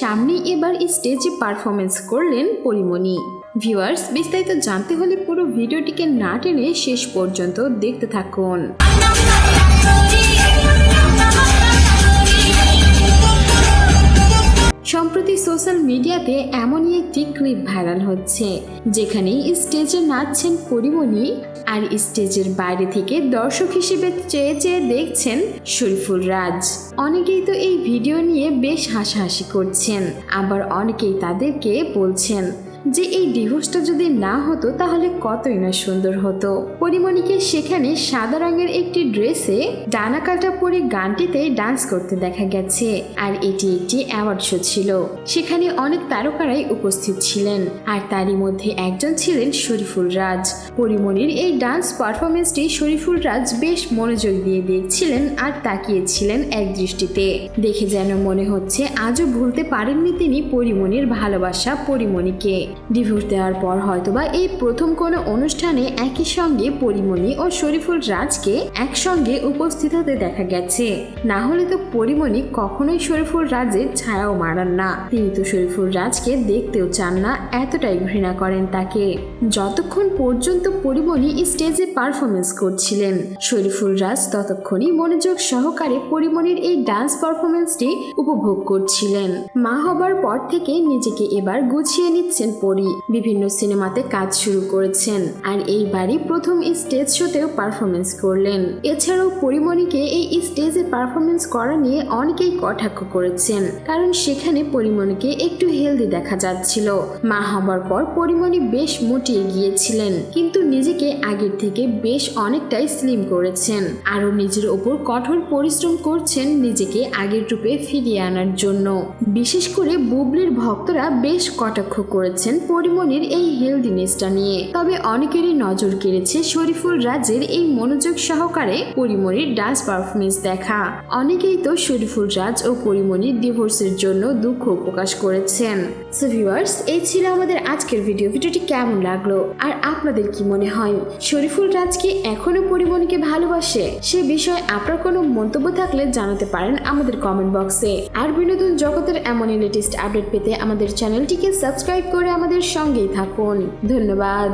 সামনে এবার স্টেজে পারফরমেন্স করলেন পরিমণি। ভিউয়ার্স, বিস্তারিত জানতে হলে পুরো ভিডিওটিকে না টেনে শেষ পর্যন্ত দেখতে থাকুন। মিডিয়াতে এমনই একটি ক্লিপ ভাইরাল হচ্ছে, যেখানে স্টেজে নাচছেন পরিমণি আর স্টেজের বাইরে থেকে দর্শক হিসেবে চেয়ে চেয়ে দেখছেন শরীফুল রাজ। অনেকেই তো এই ভিডিও নিয়ে বেশ হাসাহাসি করছেন, আবার অনেকেই তাদেরকে বলছেন যে এই ডিভোর্সটা যদি না হতো, তাহলে কতই না সুন্দর হতো। পরিমণিকে সেখানে সাদা রঙের একটি ড্রেসে ডানা কাটা পরে গানটিতে ডান্স করতে দেখা গেছে, আর এটি একটি অ্যাওয়ার্ড শো ছিল। সেখানে অনেক তারকারাই উপস্থিত ছিলেন, আর তারই মধ্যে একজন ছিলেন শরীফুল রাজ। পরিমণির এই ডান্স পারফরমেন্সটি শরীফুল রাজ বেশ মনোযোগ দিয়ে দেখছিলেন আর তাকিয়েছিলেন এক দৃষ্টিতে। দেখে যেন মনে হচ্ছে, আজও ভুলতে পারেননি তিনি পরিমণির ভালোবাসা পরিমণিকে। ডিভোর্স দেওয়ার পর হয়তোবা এই প্রথম কোনো অনুষ্ঠানে একই সঙ্গে পরিমণি ও শরীফুল রাজকে একসঙ্গে উপস্থিত হতে দেখা গেছে। না হলে তো পরিমণি কখনোই শরীফুল রাজের ছায়াও মারান না। তিনি তো শরীফুল রাজকে দেখতেও চান না, এতটাই ঘৃণা করেন তাকে। যতক্ষণ পর্যন্ত পরিমণি স্টেজে পারফরমেন্স করছিলেন, শরীফুল রাজ ততক্ষণই মনোযোগ সহকারে পরিমণির এই ডান্স পারফরমেন্সটি উপভোগ করছিলেন। মা হবার পর থেকে নিজেকে এবার গুছিয়ে নিচ্ছেন পরি বিভিন্ন সিনেমাতে কাজ শুরু করেছেন আর এইবারই প্রথম স্টেজ শোতেও পারফরমেন্স করলেন। এছাড়াও পরিমণিকে এই স্টেজে পারফরমেন্স করা নিয়ে অনেকেই কটাক্ষ করেছেন, কারণ সেখানে পরিমণিকে একটু হেলদি দেখা যাচ্ছিল। মা হবার পর পরিমণি বেশ মুটিয়ে গিয়েছিলেন, কিন্তু নিজেকে আগের থেকে বেশ অনেকটাই স্লিম করেছেন। আরও নিজের ওপর কঠোর পরিশ্রম করছেন নিজেকে আগের রূপে ফিরিয়ে আনার জন্য। বিশেষ করে বুবলির ভক্তরা বেশ কটাক্ষ করেছেন পরিমণির এই হেলদিনেসটা নিয়ে। তবে অনেকেরই নজর কেড়েছে শরীফুল রাজের এই মনোযোগ সহকারে পরিমনির ডান্স পারফরমেন্স দেখা। অনেকেই তো শরীফুল রাজ ও পরিমনির ডিভোর্সের জন্য দুঃখ প্রকাশ করেছেন। সো ভিউয়ার্স এই ছিল আমাদের আজকের ভিডিও ভিডিওটি কেমন লাগল? আর আপনাদের কি মনে হয়? শরীফুল রাজ কি এখনও পরিমণিকে ভালোবাসে? সে বিষয়ে আপনার কোনো মন্তব্য থাকলে জানাতে পারেন আমাদের কমেন্ট বক্সে আর বিনোদন জগতের এমনই লেটেস্ট আপডেট পেতে আমাদের চ্যানেলটিকে সাবস্ক্রাইব করে আমাদের সঙ্গেই থাকুন। ধন্যবাদ।